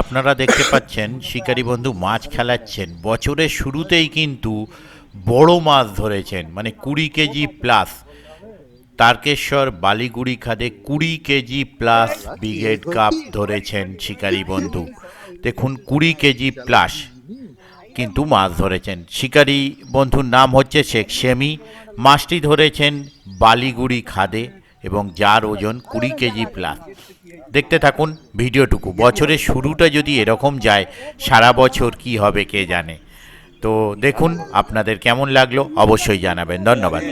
আপনারা দেখতে পাচ্ছেন শিকারী বন্ধু মাছ খেলাচ্ছেন। বছরের শুরুতেই কিন্তু বড় মাছ ধরেছেন মানে কুড়ি কেজি প্লাস তারকেশ্বর বালিগুড়ি খাদে কুড়ি কেজি প্লাস ব্রিগেড কাপ ধরেছেন শিকারী বন্ধু। দেখুন, কুড়ি কেজি প্লাস কিন্তু মাছ ধরেছেন। শিকারী বন্ধুর নাম হচ্ছে শেখ সেমি। মাছটি ধরেছেন বালিগুড়ি খাদে এবং যার ওজন কুড়ি কেজি প্লাস দেখতে থাকুন ভিডিওটুকু। বছরের শুরুটা যদি এরকম যায়, সারা বছর কি হবে কে জানে। তো দেখুন আপনাদের কেমন লাগল, অবশ্যই জানাবেন। ধন্যবাদ।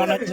মনে হচ্ছে